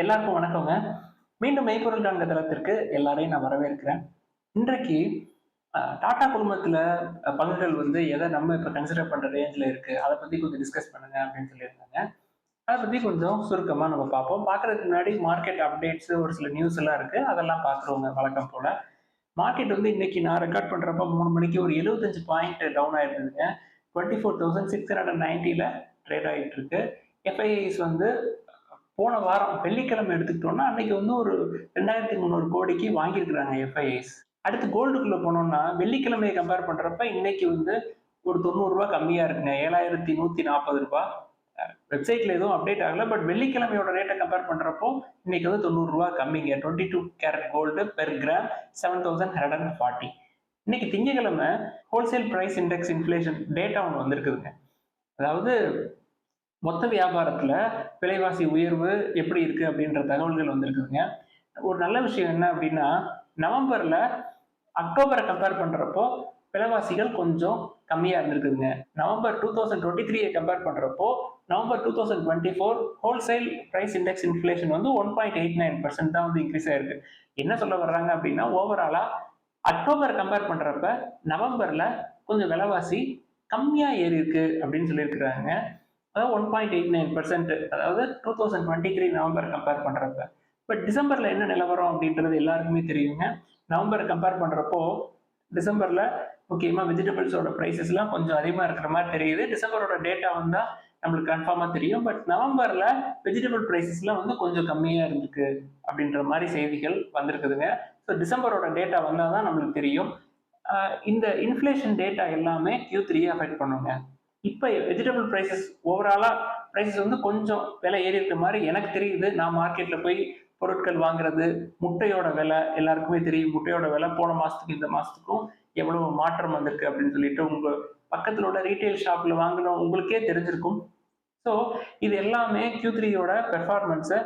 எல்லாருக்கும் வணக்கங்க. மீண்டும் மெய்ப்பொருள் காண்க தளத்திற்கு எல்லாரையும் நான் வரவேற்கிறேன். இன்றைக்கு டாடா குழுமத்துல பங்குகள் வந்து எதை நம்ம இப்போ கன்சிடர் பண்ற ரேஞ்சில் இருக்கு அதை பத்தி கொஞ்சம் டிஸ்கஸ் பண்ணுங்க அப்படின்னு சொல்லியிருந்தாங்க. அதை பத்தி கொஞ்சம் சுருக்கமா நம்ம பார்ப்போம். பார்க்குறதுக்கு முன்னாடி மார்க்கெட் அப்டேட்ஸ் ஒரு சில நியூஸ் எல்லாம் இருக்கு. அதெல்லாம் பார்க்குறவங்க வழக்கம் போல. மார்க்கெட் வந்து இன்னைக்கு நான் ரெக்கார்ட் பண்றப்ப மூணு மணிக்கு ஒரு எழுபத்தஞ்சு point down ஆயிருந்ததுங்க twenty four thousand six hundred நைன்ட்டியில் trade ஆகிட்டு இருக்கு. எஃப்ஐஐஸ் வந்து போன வாரம் வெள்ளிக்கிழமை எடுத்துக்கிட்டோம்னா அன்னைக்கு வந்து ஒரு ரெண்டாயிரத்தி முந்நூறு கோடிக்கு வாங்கியிருக்கிறாங்க எஃப்ஐஎஸ் அடுத்து கோல்டுக்குள்ள போனோம்னா வெள்ளிக்கிழமையை கம்பேர் பண்றப்ப இன்னைக்கு வந்து ஒரு தொண்ணூறுரூவா கம்மியா இருக்குங்க. ஏழாயிரத்தி நூத்தி நாற்பது ரூபாய். வெப்சைட்ல எதுவும் அப்டேட் ஆகல பட் வெள்ளிக்கிழமையோட ரேட்டை கம்பேர் பண்றப்போ இன்னைக்கு வந்து தொண்ணூறுரூவா கம்மிங்க. Twenty two carat gold per gram seven thousand hundred and forty இன்னைக்கு திங்கக்கிழமை wholesale price index inflation data ஒன்று வந்திருக்குதுங்க. அதாவது மொத்த வியாபாரத்துல விலைவாசி உயர்வு எப்படி இருக்கு அப்படின்ற தகவல்கள் வந்திருக்குதுங்க. ஒரு நல்ல விஷயம் என்ன அப்படின்னா நவம்பர்ல அக்டோபரை கம்பேர் பண்றப்போ விலைவாசிகள் கொஞ்சம் கம்மியா இருந்திருக்குதுங்க. நவம்பர் டூ தௌசண்ட் டுவெண்ட்டி த்ரீயை கம்பேர் பண்றப்போ November two thousand twenty four wholesale price index inflation வந்து one point eight nine percent தான் வந்து இன்க்ரீஸ் ஆயிருக்கு. என்ன சொல்ல வர்றாங்க அப்படின்னா ஓவராலா அக்டோபர் கம்பேர் பண்றப்ப நவம்பர்ல கொஞ்சம் விலைவாசி கம்மியா ஏறி இருக்கு அப்படின்னு சொல்லியிருக்கிறாங்க. அதாவது one point eight nine percent அதாவது two thousand twenty three November compare பண்ணுறப்ப பட் டிசம்பரில் என்ன நிலவரம் அப்படின்றது எல்லாருக்குமே தெரியுங்க. நவம்பர் கம்பேர் பண்ணுறப்போ டிசம்பரில் முக்கியமாக வெஜிடபிள்ஸோட ப்ரைஸஸ்லாம் கொஞ்சம் அதிகமாக இருக்கிற மாதிரி தெரியுது. டிசம்பரோட டேட்டா வந்தால் நம்மளுக்கு கன்ஃபார்மாக தெரியும். பட் நவம்பரில் வெஜிடபிள் ப்ரைஸஸ்லாம் வந்து கொஞ்சம் கம்மியாக இருந்திருக்கு அப்படின்ற மாதிரி செய்திகள் வந்திருக்குதுங்க. ஸோ டிசம்பரோட டேட்டா வந்தால் தான் நம்மளுக்கு தெரியும். இந்த இன்ஃப்ளேஷன் டேட்டா எல்லாமே கியூ த்ரீ அஃபெக்ட் பண்ணுங்க. இப்போ வெஜிடபிள் ப்ரைஸஸ் ஓவராலாக ப்ரைஸஸ் வந்து கொஞ்சம் விலை ஏறி இருக்க மாதிரி எனக்கு தெரியுது. நான் மார்க்கெட்டில் போய் பொருட்கள் வாங்குறது முட்டையோட விலை எல்லாருக்குமே தெரியும். முட்டையோட விலை போன மாதத்துக்கு இந்த மாதத்துக்கும் எவ்வளவு மாற்றம் வந்திருக்கு அப்படின்னு சொல்லிட்டு உங்கள் பக்கத்தில் உள்ள ரீட்டைல் ஷாப்பில் வாங்கின உங்களுக்கே தெரிஞ்சிருக்கும். ஸோ இது எல்லாமே கியூ த்ரீயோட பெர்ஃபார்மன்ஸை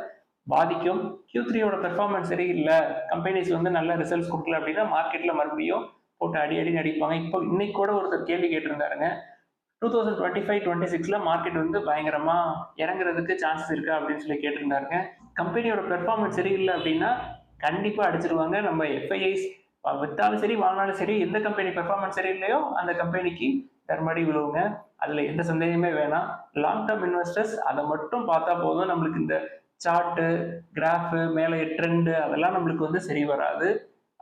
பாதிக்கும். கியூ த்ரீயோட பெர்ஃபார்மன்ஸ் சரியில்லை கம்பெனிஸ் வந்து நல்ல ரிசல்ட்ஸ் கொடுக்கல அப்படின்னா மார்க்கெட்டில் மறுபடியும் போட்டு அடி அடி அடிப்பாங்க. இப்போ இன்னைக்கு கூட ஒருத்தர் கேள்வி கேட்டிருந்தாருங்க two thousand twenty five twenty சிக்ஸில் மார்க்கெட் வந்து பயங்கரமாக இறங்குறதுக்கு சான்சஸ் இருக்கா அப்படின்னு சொல்லி கேட்டிருந்தாருங்க. கம்பெனியோட பெர்ஃபார்மன்ஸ் சரியில்லை அப்படின்னா கண்டிப்பாக அடிச்சிருவாங்க. நம்ம எஃப்ஐஐஸ் விற்றாலும் சரி வாங்கினாலும் சரி எந்த கம்பெனி பெர்ஃபார்மன்ஸ் சரியில்லையோ அந்த கம்பெனிக்கு தர்மடி விழுவுங்க. அதில் எந்த சந்தேகமே வேணாம். லாங் டேர்ம் இன்வெஸ்டர்ஸ் அதை மட்டும் பார்த்தா போதும். நம்மளுக்கு இந்த சார்ட்டு கிராஃபு மேலே ட்ரெண்டு அதெல்லாம் நம்மளுக்கு வந்து சரி வராது.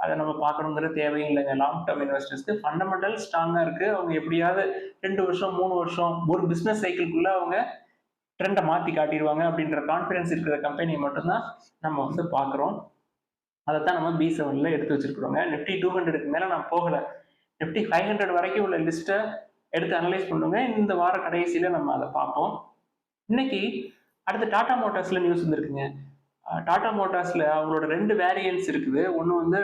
அதை நம்ம பார்க்கணுங்கிற தேவையும் இல்லைங்க. லாங் டேர்ம் இன்வெஸ்டர்ஸ்க்கு ஃபண்டமெண்டல் ஸ்ட்ராங்காக இருக்கு. அவங்க எப்படியாவது ரெண்டு வருஷம் மூணு வருஷம் ஒரு பிஸ்னஸ் சைக்கிள்குள்ளே அவங்க ட்ரெண்டை மாற்றி காட்டிடுவாங்க அப்படின்ற கான்ஃபிடன்ஸ் இருக்கிற கம்பெனியை மட்டும்தான் நம்ம வந்து பார்க்குறோம். அதைத்தான் நம்ம பி செவனில் எடுத்து வச்சிருக்கிறோங்க. நிஃப்டி டூ ஹண்ட்ரடுக்கு மேலே நான் போகலை. நிஃப்டி ஃபைவ் ஹண்ட்ரட் வரைக்கும் உள்ள லிஸ்ட்டை எடுத்து அனலைஸ் பண்ணுங்க. இந்த வார கடைசியில் நம்ம அதை பார்ப்போம். இன்னைக்கு அடுத்து டாடா மோட்டார்ஸில் நியூஸ் வந்துருக்குங்க. டாடா மோட்டார்ஸில் அவங்களோட ரெண்டு வேரியன்ட்ஸ் இருக்குது. ஒன்று வந்து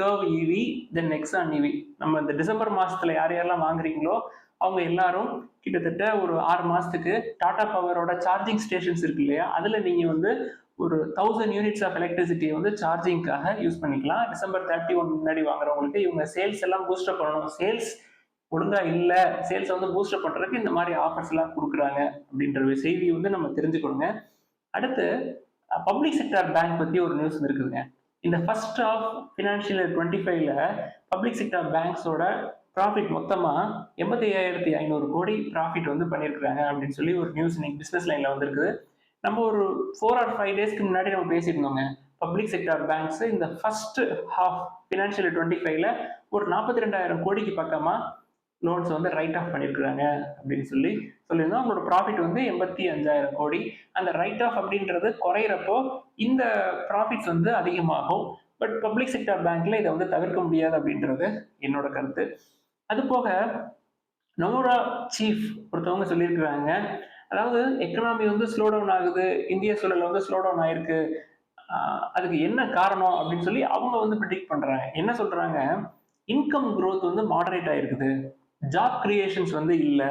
Curvv EV then Nexon EV நம்ம இந்த டிசம்பர் மாசத்துல யார் யாரெல்லாம் வாங்குறீங்களோ அவங்க எல்லாரும் கிட்டத்தட்ட ஒரு ஆறு மாசத்துக்கு டாடா பவரோட சார்ஜிங் ஸ்டேஷன்ஸ் இருக்கு இல்லையா? அதுல நீங்க வந்து ஒரு தௌசண்ட் யூனிட்ஸ் ஆஃப் எலக்ட்ரிசிட்டியை வந்து சார்ஜிங்காக யூஸ் பண்ணிக்கலாம். டிசம்பர் தேர்ட்டி ஒன் முன்னாடி வாங்குறவங்களுக்கு இவங்க சேல்ஸ் எல்லாம் பூஸ்டப் பண்ணணும். சேல்ஸ் ஒழுங்கா இல்ல சேல்ஸ் வந்து பூஸ்டப் பண்றதுக்கு இந்த மாதிரி ஆஃபர்ஸ் எல்லாம் கொடுக்குறாங்க அப்படின்ற ஒரு செய்தி வந்து நம்ம தெரிஞ்சுக்கணுங்க. அடுத்து பப்ளிக் செக்டார் பேங்க் பத்தி ஒரு நியூஸ் இருக்குதுங்க இந்த ஃபர்ஸ்ட் ஆஃப் ஃபினான்ஷியல் டுவெண்ட்டி ஃபைவ்ல பப்ளிக் செக்டார் பேங்க்ஸோட ப்ராஃபிட் மொத்தமாக எண்பத்தி ஐயாயிரத்தி ஐநூறு கோடி ப்ராஃபிட் வந்து பண்ணியிருக்கிறாங்க அப்படின்னு சொல்லி ஒரு நியூஸ் இன்னைக்கு பிஸ்னஸ் லைனில் வந்திருக்குது. நம்ம ஒரு ஃபோர் ஆர் ஃபைவ் டேஸ்க்கு முன்னாடி நம்ம பேசியிருந்தோங்க. பப்ளிக் செக்டார் பேங்க்ஸ் இந்த ஃபர்ஸ்ட் ஹாஃப் ஃபினான்ஷியல் டுவெண்ட்டி ஃபைவ்ல ஒரு நாற்பத்தி ரெண்டாயிரம் கோடிக்கு பக்கமாக லோன்ஸ் வந்து ரைட் ஆஃப் பண்ணியிருக்கிறாங்க அப்படின்னு சொல்லி சொல்லியிருந்தோம். அவங்களோட ப்ராஃபிட் வந்து எண்பத்தி அஞ்சாயிரம் கோடி. அந்த ரைட் ஆஃப் அப்படின்றது குறையிறப்போ இந்த ப்ராஃபிட்ஸ் வந்து அதிகமாகும். பட் பப்ளிக் செக்டார் பேங்க்ல இதை வந்து தவிர்க்க முடியாது அப்படின்றது என்னோட கருத்து. அது போக நோரா சீஃப் ஒருத்தவங்க சொல்லியிருக்கிறாங்க. அதாவது எக்கனாமி வந்து ஸ்லோ டவுன் ஆகுது. இந்திய சூழல் வந்து ஸ்லோ டவுன் ஆயிருக்கு. அதுக்கு என்ன காரணம் அப்படின்னு சொல்லி அவங்க வந்து ப்ரிடிக்ட் பண்றாங்க. என்ன சொல்றாங்க? இன்கம் க்ரோத் வந்து மாடரேட் ஆயிருக்குது. ஜாப் கிரியேஷன்ஸ் வந்து இல்லை.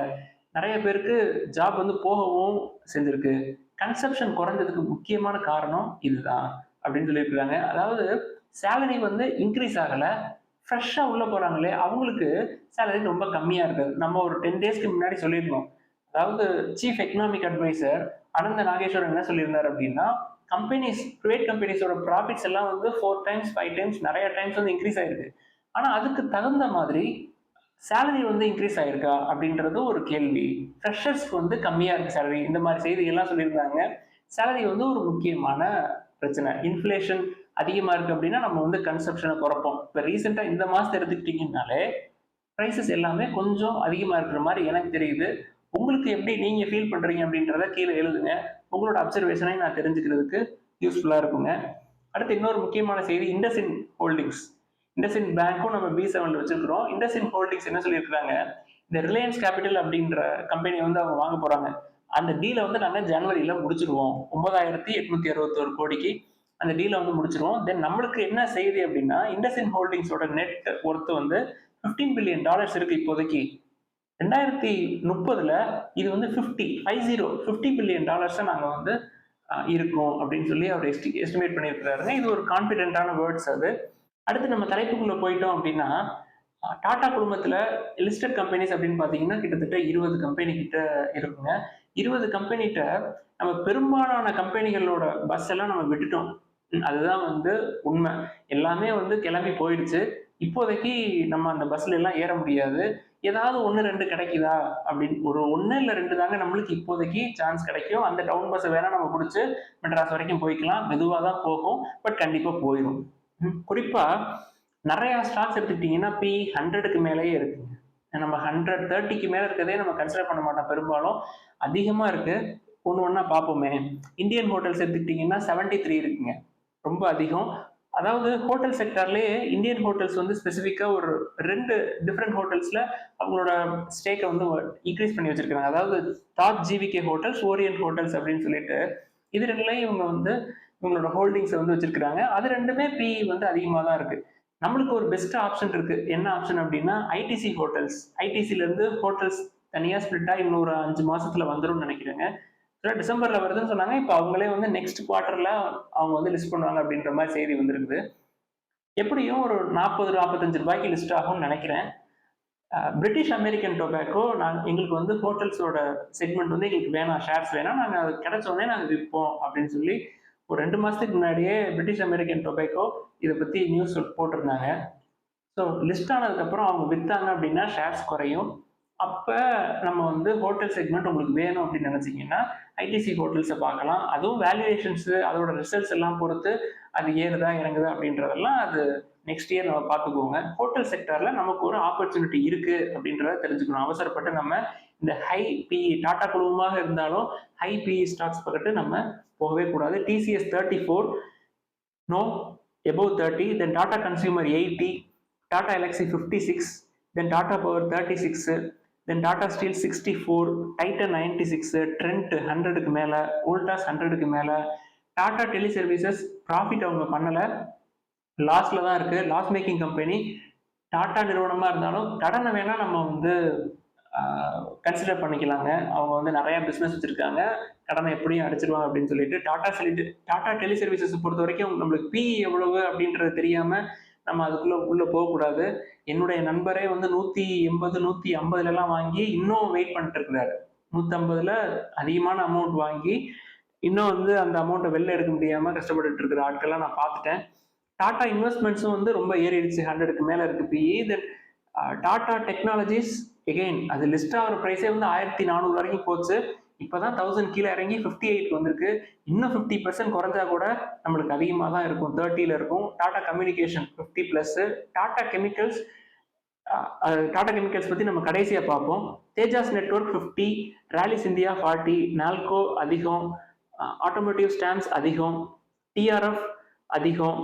நிறைய பேருக்கு ஜாப் வந்து போகவும் செஞ்சிருக்கு. கன்சப்ஷன் குறைஞ்சதுக்கு முக்கியமான காரணம் இதுதான் அப்படின்னு சொல்லியிருக்கிறாங்க. அதாவது சேலரி வந்து இன்க்ரீஸ் ஆகலை. ஃப்ரெஷ்ஷாக உள்ளே போகிறாங்களே அவங்களுக்கு சேலரி ரொம்ப கம்மியாக இருக்குது நம்ம ஒரு டென் டேஸ்க்கு முன்னாடி சொல்லியிருந்தோம். அதாவது chief economic advisor Anantha Nageswaran என்ன சொல்லியிருந்தார் அப்படின்னா கம்பெனிஸ் ப்ரைவேட் கம்பெனிஸோட ப்ராஃபிட்ஸ் எல்லாம் வந்து ஃபோர் டைம்ஸ் ஃபைவ் டைம்ஸ் நிறைய டைம்ஸ் வந்து இன்க்ரீஸ் ஆயிருக்கு. ஆனால் அதுக்கு தகுந்த மாதிரி சேலரி வந்து இன்க்ரீஸ் ஆகிருக்கா அப்படின்றது ஒரு கேள்வி. ஃப்ரெஷர்ஸ்க்கு வந்து கம்மியாக இருக்குது சேலரி இந்த மாதிரி செய்திகள்லாம் சொல்லியிருந்தாங்க. சேலரி வந்து ஒரு முக்கியமான பிரச்சனை. இன்ஃப்ளேஷன் அதிகமாக இருக்குது அப்படின்னா நம்ம வந்து கன்சப்ஷனை குறைப்போம். இப்போ ரீசெண்டாக இந்த மாதத்தை எடுத்துக்கிட்டிங்கனாலே ப்ரைஸஸ் எல்லாமே கொஞ்சம் அதிகமாக இருக்கிற மாதிரி எனக்கு தெரியுது. உங்களுக்கு எப்படி நீங்கள் ஃபீல் பண்ணுறீங்க அப்படின்றத கீழே எழுதுங்க. உங்களோட அப்சர்வேஷனை நான் தெரிஞ்சுக்கிறதுக்கு யூஸ்ஃபுல்லாக இருக்குங்க. அடுத்து இன்னொரு முக்கியமான செய்தி இண்டஸ்இன் ஹோல்டிங்ஸ் இண்டஸ்இன் பேங்க்கும் நம்ம பி செவன்ல வச்சிருக்கிறோம். இண்டஸ்இன் ஹோல்டிங்ஸ் என்ன சொல்லியிருக்காங்க இந்த ரிலையன்ஸ் கேபிட்டல் அப்படின்ற கம்பெனி வந்து அவங்க வாங்க போகிறாங்க அந்த டீலை வந்து நாங்கள் ஜனவரியில் முடிச்சிருவோம். ஒன்பதாயிரத்தி எட்நூத்தி அறுபத்தோரு கோடிக்கு அந்த டீலை வந்து முடிச்சிருவோம். தென் நம்மளுக்கு என்ன செய்தி அப்படின்னா இண்டஸ்இன் ஹோல்டிங்ஸோட நெட் ஒர்த்து வந்து ஃபிஃப்டீன் பில்லியன் டாலர்ஸ் இருக்கு இப்போதைக்கு. ரெண்டாயிரத்தி முப்பதுல இது வந்து fifty five zero fifty billion டாலர்ஸை நாங்கள் வந்து இருக்கும் அப்படின்னு சொல்லி அவர் எஸ்டி எஸ்டிமேட் பண்ணியிருக்கிறாருங்க. இது ஒரு கான்ஃபிடென்ட்டான வேர்ட்ஸ் அது. அடுத்து நம்ம தலைப்புக்குள்ளே போயிட்டோம் அப்படின்னா டாடா குழுமத்தில் லிஸ்டட் கம்பெனிஸ் அப்படின்னு பார்த்தீங்கன்னா கிட்டத்தட்ட இருபது கம்பெனி கிட்ட இருக்குங்க. இருபது கம்பெனிகிட்ட நம்ம பெரும்பாலான கம்பெனிகளோட பஸ் எல்லாம் நம்ம விட்டுட்டோம். அதுதான் வந்து உண்மை. எல்லாமே வந்து கிளம்பி போயிடுச்சு. இப்போதைக்கு நம்ம அந்த பஸ்ல எல்லாம் ஏற முடியாது. ஏதாவது ஒன்று ரெண்டு கிடைக்குதா அப்படின்னு ஒரு ஒன்று இல்லை ரெண்டு தாங்க நம்மளுக்கு இப்போதைக்கு சான்ஸ் கிடைக்கும். அந்த டவுன் பஸ்ஸை வேணால் நம்ம பிடிச்சி மெட்ராஸ் வரைக்கும் போய்க்கலாம். மெதுவாக தான் போகும் பட் கண்டிப்பாக போயிடும் குறிப்பாக நிறையா ஸ்டாக்ஸ் எடுத்துக்கிட்டிங்கன்னா பி ஹண்ட்ரடுக்கு மேலேயே இருக்குங்க. நம்ம ஹண்ட்ரட் தேர்ட்டிக்கு மேலே இருக்கதே நம்ம கன்சிடர் பண்ண மாட்டோம். பெரும்பாலும் அதிகமாக இருக்குது ஒன்று ஒன்றா பார்ப்போமே. இந்தியன் ஹோட்டல்ஸ் எடுத்துக்கிட்டிங்கன்னா செவன்ட்டி த்ரீ இருக்குங்க. ரொம்ப அதிகம். அதாவது ஹோட்டல் செக்டர்லேயே இந்தியன் ஹோட்டல்ஸ் வந்து ஸ்பெசிஃபிக்காக ஒரு ரெண்டு டிஃப்ரெண்ட் ஹோட்டல்ஸில் அவங்களோட ஸ்டேக்கை வந்து இன்க்ரீஸ் பண்ணி வச்சிருக்காங்க. அதாவது top GVK hotels Orient hotels அப்படின்னு சொல்லிட்டு இது ரெண்டுலையும் இவங்க வந்து இவங்களோட ஹோல்டிங்ஸை வந்து வச்சிருக்கிறாங்க. அது ரெண்டுமே பி வந்து அதிகமாக தான் இருக்கு. நம்மளுக்கு ஒரு பெஸ்ட் ஆப்ஷன் இருக்கு. என்ன ஆப்ஷன் அப்படின்னா ஐடிசி ஹோட்டல்ஸ் ஐடிசில இருந்து ஹோட்டல்ஸ் தனியாக ஸ்பிளிட்டாக இன்னொரு அஞ்சு மாசத்துல வந்துடும் நினைக்கிறேங்க. டிசம்பர்ல வருதுன்னு சொன்னாங்க. இப்போ அவங்களே வந்து நெக்ஸ்ட் குவார்டர்ல அவங்க வந்து லிஸ்ட் பண்ணுவாங்க அப்படின்ற மாதிரி செய்தி வந்திருக்குது. எப்படியும் ஒரு நாற்பது நாற்பத்தஞ்சு ரூபாய்க்கு லிஸ்ட் ஆகும்னு நினைக்கிறேன். பிரிட்டிஷ் அமெரிக்கன் டொபாக்கோ நான் எங்களுக்கு வந்து ஹோட்டல்ஸோட செக்மெண்ட் வந்து எங்களுக்கு வேணாம். ஷேர்ஸ் வேணாம். நாங்கள் அது கிடைச்சோடனே நாங்கள் விற்போம் அப்படின்னு சொல்லி ஒரு ரெண்டு மாதத்துக்கு முன்னாடியே பிரிட்டிஷ் அமெரிக்கன் டொபேக்கோ இதை பற்றி நியூஸ் போட்டிருந்தாங்க. ஸோ லிஸ்ட் ஆனதுக்கப்புறம் அவங்க விற்றாங்க அப்படின்னா ஷேர்ஸ் குறையும். அப்போ நம்ம வந்து ஹோட்டல் செக்மெண்ட் உங்களுக்கு வேணும் அப்படின்னு நினச்சிங்கன்னா ஐடிசி ஹோட்டல்ஸை பார்க்கலாம். அதுவும் வேல்யூவேஷன்ஸு அதோட ரிசல்ட்ஸ் எல்லாம் பொறுத்து அது ஏறுதா இறங்குதா அப்படின்றதெல்லாம் அது நெக்ஸ்ட் இயர் நம்ம பார்த்துக்கோங்க. ஹோட்டல் செக்டரில் நமக்கு ஒரு ஆப்பர்ச்சுனிட்டி இருக்குது அப்படின்றத தெரிஞ்சுக்கணும். அவசரப்பட்டு நம்ம இந்த ஹை பி டாடா குழுமமாக இருந்தாலும் ஹை பிஇ ஸ்டாக்ஸ் பக்கத்து நம்ம போகவே கூடாது. TCS thirty four no above thirty then Tata consumer eighty Tata Elxsi fifty six then Tata power thirty six then Tata steel sixty four Titan ninety six Trent ஹண்ட்ரடுக்கு மேலே ஓல்டாஸ் ஹண்ட்ரடுக்கு மேலே டாடா டெலி services profit அவங்க பண்ணலை. லாஸில் தான் இருக்குது லாஸ் மேக்கிங் கம்பெனி டாடா நிறுவனமாக இருந்தாலும் கடனை வேணால் நம்ம வந்து கன்சிடர் பண்ணிக்கலாங்க. அவங்க வந்து நிறைய பிஸ்னஸ் வச்சுருக்காங்க. கடனை எப்படியும் அடிச்சிருவாங்க அப்படின்னு சொல்லிட்டு டாடா சொல்லிட்டு டாடா டெலி சர்வீசஸ் பொறுத்த வரைக்கும் நம்மளுக்கு பி எவ்வளவு அப்படின்றது தெரியாமல் நம்ம அதுக்குள்ளே உள்ளே போகக்கூடாது. என்னுடைய நண்பரே வந்து நூற்றி எண்பது நூற்றி ஐம்பதுலலாம் வாங்கி இன்னும் வெயிட் பண்ணிட்டு இருக்கிறாரு. நூற்றம்பதில் அதிகமான அமௌண்ட் வாங்கி இன்னும் வந்து அந்த அமௌண்ட்டை வெளில எடுக்க முடியாமல் கஷ்டப்பட்டு இருக்கிற ஆட்கள்லாம் நான் பார்த்துட்டேன். டாடா இன்வெஸ்ட்மெண்ட்ஸும் வந்து ரொம்ப ஏறிடுச்சு. ஹண்ட்ரடுக்கு மேலே இருக்கு PE then Tata technologies again அது லிஸ்ட் ஆகிற ப்ரைஸே வந்து ஆயிரத்தி நானூறு வரைக்கும் போச்சு. இப்போதான் தௌசண்ட் கீழே இறங்கி ஃபிஃப்டி எயிட் வந்திருக்கு. இன்னும் ஃபிஃப்டி பர்சன்ட் குறைஞ்சா கூட நம்மளுக்கு அதிகமாக தான் இருக்கும். தேர்ட்டியில் இருக்கும் Tata communication fifty plus Tata chemicals Tata chemicals பற்றி நம்ம கடைசியாக பார்ப்போம். Tejas network fifty Rallis India forty NALCO அதிகம் ஆட்டோமோட்டிவ் ஸ்டாம்ப்ஸ் அதிகம் டிஆர்எஃப் அதிகம்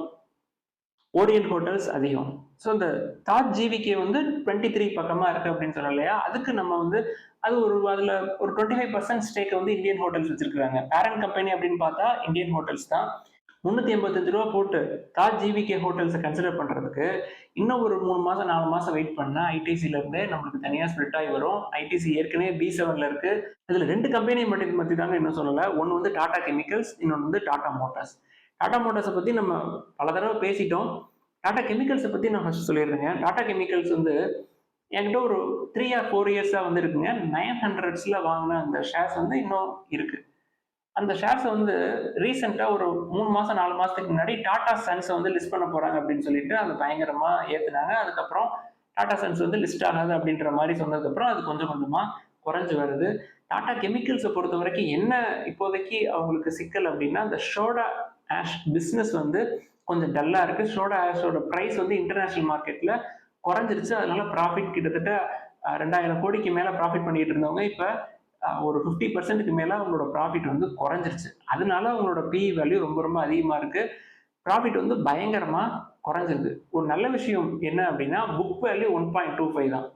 ஓரியன்ட் ஹோட்டல்ஸ் அதிகம். ஸோ இந்த தாஜ் ஜிவிகே வந்து டுவெண்ட்டி த்ரீ பக்கமாக இருக்குது அப்படின்னு சொன்னோம் இல்லையா? அதுக்கு நம்ம வந்து அது ஒரு அதில் ஒரு டுவெண்ட்டி ஃபைவ் பர்சன்ட் ஸ்டேக்கை வந்து இந்தியன் ஹோட்டல்ஸ் வச்சிருக்காங்க. பேரண்ட் கம்பெனி அப்படின்னு பார்த்தா இந்தியன் ஹோட்டல்ஸ் தான். முந்நூற்றி எண்பத்தஞ்சு ரூபா போட்டு தாஜ் ஜிவிகே ஹோட்டல்ஸை கன்சிடர் பண்ணுறதுக்கு இன்னும் ஒரு மூணு மாதம் நாலு மாதம் வெயிட் பண்ணால் ஐடிசியிலேருந்து நம்மளுக்கு தனியாக ஸ்ப்ளிட் ஆகி வரும். ஐடிசி ஏற்கனவே பி செவனில் இருக்குது இதில் ரெண்டு கம்பெனியை மட்டும் பற்றி தாங்க இன்னும் சொல்லலை. ஒன்று வந்து டாடா கெமிக்கல்ஸ் இன்னொன்று வந்து டாடா மோட்டார்ஸ் டாடா மோட்டார்ஸை பற்றி நம்ம பல தடவை பேசிட்டோம். டாடா கெமிக்கல்ஸை பற்றி நான் ஃபஸ்ட் சொல்லிடுறேங்க டாடா கெமிக்கல்ஸ் வந்து என்கிட்ட ஒரு த்ரீ ஆர் ஃபோர் இயர்ஸாக வந்து இருக்குங்க. நைன் ஹண்ட்ரட்ஸில் வாங்கின அந்த ஷேர்ஸ் வந்து இன்னும் இருக்குது அந்த ஷேர்ஸை வந்து ரீசெண்டாக ஒரு மூணு மாதம் நாலு மாதத்துக்கு முன்னாடி டாடா சன்ஸை வந்து லிஸ்ட் பண்ண போகிறாங்க அப்படின்னு சொல்லிட்டு அதை பயங்கரமாக ஏற்றுனாங்க அதுக்கப்புறம் டாடா சன்ஸ் வந்து லிஸ்ட் ஆகாது அப்படின்ற மாதிரி சொன்னதுக்கப்புறம் அது கொஞ்சம் கொஞ்சமாக குறைஞ்சி வருது. டாடா கெமிக்கல்ஸை பொறுத்த வரைக்கும் என்ன இப்போதைக்கு அவங்களுக்கு சிக்கல் அப்படின்னா அந்த ஷோடா ஆஷ் பிஸ்னஸ் வந்து கொஞ்சம் டல்லாக இருக்குது சோடா ஆஷோட ப்ரைஸ் வந்து இன்டர்நேஷ்னல் மார்க்கெட்டில் குறைஞ்சிருச்சு. அதனால ப்ராஃபிட் கிட்டத்தட்ட ரெண்டாயிரம் கோடிக்கு மேலே ப்ராஃபிட் பண்ணிட்டு இருந்தவங்க இப்போ ஒரு ஃபிஃப்டி பர்சன்ட்டுக்கு மேலே அவங்களோட ப்ராஃபிட் வந்து குறைஞ்சிருச்சு. அதனால அவங்களோட பிஇ வேல்யூ ரொம்ப ரொம்ப அதிகமாக இருக்குது ப்ராஃபிட் வந்து பயங்கரமாக குறைஞ்சிருக்கு. ஒரு நல்ல விஷயம் என்ன அப்படின்னா book value one point two five தான்.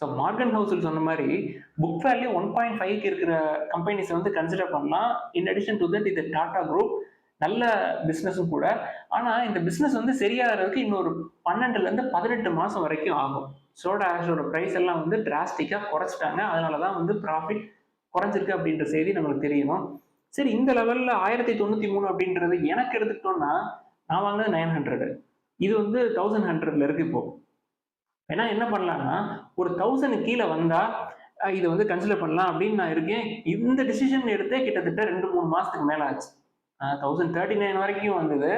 ஸோ மார்கன் ஹவுஸில் சொன்ன மாதிரி புக் வேல்யூ ஒன் பாயிண்ட் ஃபைவ்க்கு இருக்கிற கம்பெனிஸை வந்து கன்சிடர் பண்ணலாம். இன் அடிஷன் டு தட் இது டாடா குரூப் நல்ல பிஸ்னஸும் கூட. ஆனால் இந்த பிஸ்னஸ் வந்து சரியாகிறதுக்கு இன்னொரு பன்னெண்டுலேருந்து பதினெட்டு மாதம் வரைக்கும் ஆகும். சோடா ஆஷோட ப்ரைஸ் எல்லாம் வந்து டிராஸ்டிக்காக குறைச்சிட்டாங்க. அதனால தான் வந்து ப்ராஃபிட் குறைஞ்சிருக்கு அப்படின்ற செய்தி நம்மளுக்கு தெரியணும் சரி இந்த லெவலில் ஆயிரத்தி தொண்ணூற்றி மூணு அப்படின்றது எனக்கு எடுத்துக்கிட்டோம்னா நான் வாங்கினது நைன் ஹண்ட்ரடு இது வந்து தௌசண்ட் ஹண்ட்ரட்ல இருக்கு இப்போ. ஏன்னா என்ன பண்ணலாம்னா ஒரு தௌசண்ட் கீழே வந்தா இதை வந்து கன்சிடர் பண்ணலாம் அப்படின்னு நான் இருக்கேன். இந்த டிசிஷன் எடுத்தே கிட்டத்தட்ட ரெண்டு மூணு மாசத்துக்கு மேல ஆச்சு. தௌசண்ட் தேர்ட்டி நைன் வரைக்கும் வந்தது.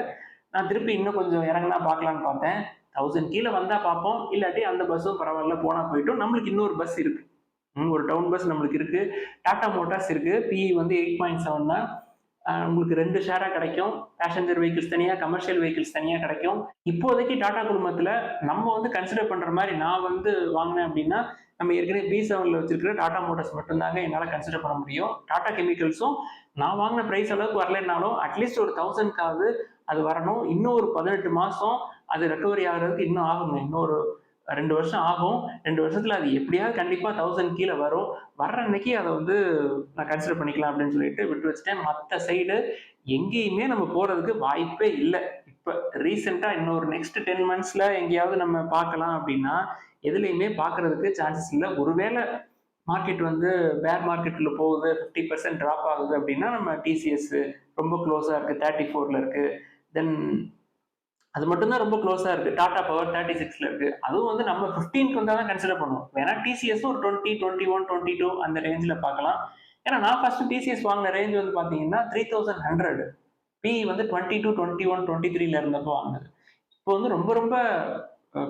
நான் திருப்பி இன்னும் கொஞ்சம் இறங்கினா பார்க்கலான்னு பார்த்தேன். தௌசண்ட் கீழே வந்தால் பார்ப்போம். இல்லாட்டி அந்த பஸ்ஸும் பரவாயில்ல போனால் போயிட்டும். நம்மளுக்கு இன்னொரு பஸ் இருக்குது ம், ஒரு டவுன் பஸ் நம்மளுக்கு இருக்குது டாட்டா மோட்டார்ஸ் இருக்குது பிஇ வந்து எயிட் பாயிண்ட் செவன் தான். உங்களுக்கு ரெண்டு ஷேராக கிடைக்கும். பேசஞ்சர் வெஹிக்கிள்ஸ் தனியாக கமர்ஷியல் வெஹிக்கிள்ஸ் தனியாக கிடைக்கும். இப்போதைக்கு டாடா குழுமத்தில் நம்ம வந்து கன்சிடர் பண்ணுற மாதிரி நான் வந்து வாங்கினேன் அப்படின்னா நம்ம ஏற்கனவே பி செவனில் வச்சிருக்கிற டாடா மோட்டார்ஸ் மட்டும்தாங்க என்னால் கன்சிடர் பண்ண முடியும். டாடா கெமிக்கல்ஸும் நான் வாங்கின ப்ரைஸ் அளவுக்கு வரலைன்னாலும் அட்லீஸ்ட் ஒரு தௌசண்ட்காவது அது வரணும். இன்னும் ஒரு பதினெட்டு மாதம் அது ரெக்கவரி ஆகிறதுக்கு இன்னும் ஆகணும் இன்னும் ஒரு ரெண்டு வருஷம் ஆகும். ரெண்டு வருஷத்துல அது எப்படியாவது கண்டிப்பா தௌசண்ட் கீழே வரும். வர்ற அன்னைக்கு அதை வந்து நான் கன்சிடர் பண்ணிக்கலாம் அப்படின்னு சொல்லிட்டு விட்டு வச்சுட்டேன். மற்ற சைடு எங்கேயுமே நம்ம போறதுக்கு வாய்ப்பே இல்லை. இப்போ ரீசெண்டா இன்னொரு நெக்ஸ்ட் டென் மந்த்ஸ்ல எங்கேயாவது நம்ம பார்க்கலாம் அப்படின்னா எதுலையுமே பார்க்கறதுக்கு சான்சஸ் இல்லை. ஒருவேளை மார்க்கெட் வந்து பேர் மார்க்கெட்ல போகுது ஃபிஃப்டி பர்சன்ட் ட்ராப் ஆகுது அப்படின்னா நம்ம டிசிஎஸ் ரொம்ப க்ளோஸாக இருக்குது தேர்ட்டி ஃபோரில் இருக்குது தென் அது மட்டும்தான் ரொம்ப க்ளோஸாக இருக்குது டாடா பவர் தேர்ட்டி சிக்ஸில் இருக்குது அதுவும் வந்து நம்ம ஃபிஃப்டீனுக்கு வந்தால் தான் கன்சிடர் பண்ணுவோம். வேணா டிசிஎஸ் ஒரு twenty twenty one twenty two அந்த ரேஞ்சில் பார்க்கலாம். ஏன்னா நான் ஃபர்ஸ்ட் டிசிஎஸ் வாங்கின ரேஞ்ச் வந்து பார்த்தீங்கன்னா த்ரீ தௌசண்ட் ஹண்ட்ரட் பி வந்து twenty two twenty one twenty த்ரீல இருந்தப்போ வாங்கினது. இப்போ வந்து ரொம்ப ரொம்ப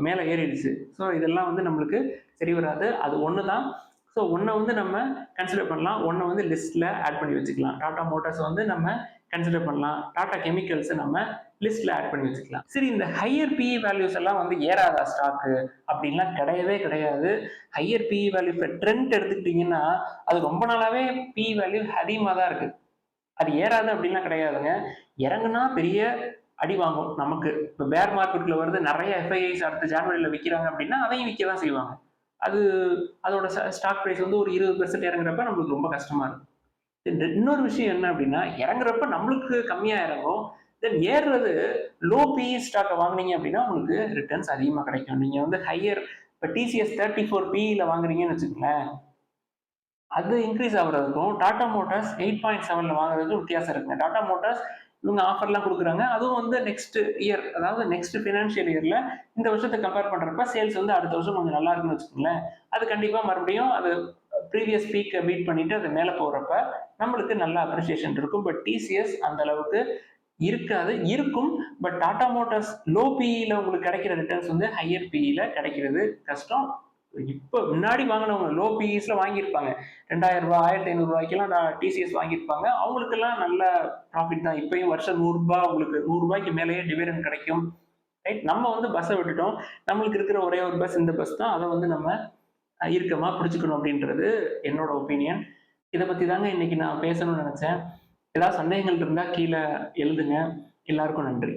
மேலே ஏறிடுச்சு. ஸோ இதெல்லாம் வந்து நம்மளுக்கு சரி வராது. அது ஒன்று தான் ஸோ ஒன்றை வந்து நம்ம கன்சிடர் பண்ணலாம். ஒன்றை வந்து லிஸ்ட்டில் ஆட் பண்ணி வச்சுக்கலாம். டாடா மோட்டார்ஸ் வந்து நம்ம கன்சிடர் பண்ணலாம். டாடா கெமிக்கல்ஸை நம்ம லிஸ்ட்ல ஆட் பண்ணி வச்சுக்கலாம். சரி இந்த ஹையர் பிஇ வேல்யூஸ் எல்லாம் வந்து ஏறாதா ஸ்டாக்கு அப்படின்லாம் கிடையவே கிடையாது. ஹையர் பிஇ வேல்யூ இப்போ ட்ரெண்ட் எடுத்துக்கிட்டிங்கன்னா அது ரொம்ப நாளாவே பிஇ வேல்யூ அதிகமாக தான் இருக்கு. அது ஏறாது அப்படின்லாம் கிடையாதுங்க. இறங்குனா பெரிய அடி வாங்கும் நமக்கு. இப்போ பேர் மார்க்கெட்ல வருது நிறைய எஃப்ஐஐஸ் அடுத்த ஜான்வரியில் விற்கிறாங்க அப்படின்னா அதையும் விற்க தான் செய்வாங்க. அது அதோட ஸ்டாக் ப்ரைஸ் வந்து ஒரு இருபது பெர்சன்ட் இறங்குறப்ப நம்மளுக்கு ரொம்ப கஷ்டமா இருக்கும். இன்னொரு விஷயம் என்ன அப்படின்னா இறங்குறப்ப நம்மளுக்கு கம்மியா இறங்கும். தென் ஏறுறது லோ பிஇ ஸ்டாக்கை வாங்குனீங்க அப்படின்னா உங்களுக்கு ரிட்டர்ன்ஸ் அதிகமாக கிடைக்கும். நீங்கள் வந்து ஹையர் இப்போ டிசிஎஸ் தேர்ட்டி ஃபோர் பிஇயில் வாங்குறீங்கன்னு வச்சுக்கோங்களேன். அது இன்க்ரீஸ் ஆகுறதுக்கும் டாடா மோட்டார்ஸ் எயிட் பாயிண்ட் செவனில் வாங்குறதுக்கும் வித்தியாசம் இருக்குங்க. டாடா மோட்டார்ஸ் இவங்க ஆஃபர்லாம் கொடுக்குறாங்க. அதுவும் வந்து நெக்ஸ்ட் இயர் அதாவது நெக்ஸ்ட் ஃபினான்ஷியல் இயரில் இந்த வருஷத்தை கம்பேர் பண்ணுறப்ப சேல்ஸ் வந்து அடுத்த வருஷம் கொஞ்சம் நல்லா இருக்குன்னு வச்சுக்கோங்களேன். அது கண்டிப்பாக மறுபடியும் அது ப்ரீவியஸ் பீக்கை பீட் பண்ணிட்டு அது மேலே போகிறப்ப நம்மளுக்கு நல்ல அப்ரிசியேஷன் இருக்கும். பட் டிசிஎஸ் அந்த அளவுக்கு இருக்காது. இருக்கும். பட் டாடா மோட்டார்ஸ் லோ பிஇல உங்களுக்கு கிடைக்கிற ரிட்டர்ன்ஸ் வந்து ஹையர் பிஇல கிடைக்கிறது கஷ்டம். இப்போ முன்னாடி வாங்கினவங்க லோ பிஇஸ்ல வாங்கியிருப்பாங்க. ரெண்டாயிரம் ரூபாய் ஆயிரத்தி ஐநூறு ரூபாய்க்கெல்லாம் டிசிஎஸ் வாங்கியிருப்பாங்க. அவங்களுக்கெல்லாம் நல்ல ப்ராஃபிட் தான். இப்பயும் வருஷம் நூறுரூபா உங்களுக்கு நூறுரூபாய்க்கு மேலேயே டிவிடன் கிடைக்கும். ரைட் நம்ம வந்து பஸ்ஸை விட்டுட்டோம். நம்மளுக்கு இருக்கிற ஒரே ஒரு பஸ் இந்த பஸ் தான். அதை வந்து நம்ம அஹ், பிடிச்சிக்கணும் அப்படின்றது என்னோட ஒப்பீனியன் இதை பற்றி தாங்க இன்னைக்கு நான் பேசணும்னு நினச்சேன். ஏதாவது சந்தேகங்கள் இருந்தால் கீழே எழுதுங்க. எல்லாருக்கும் நன்றி.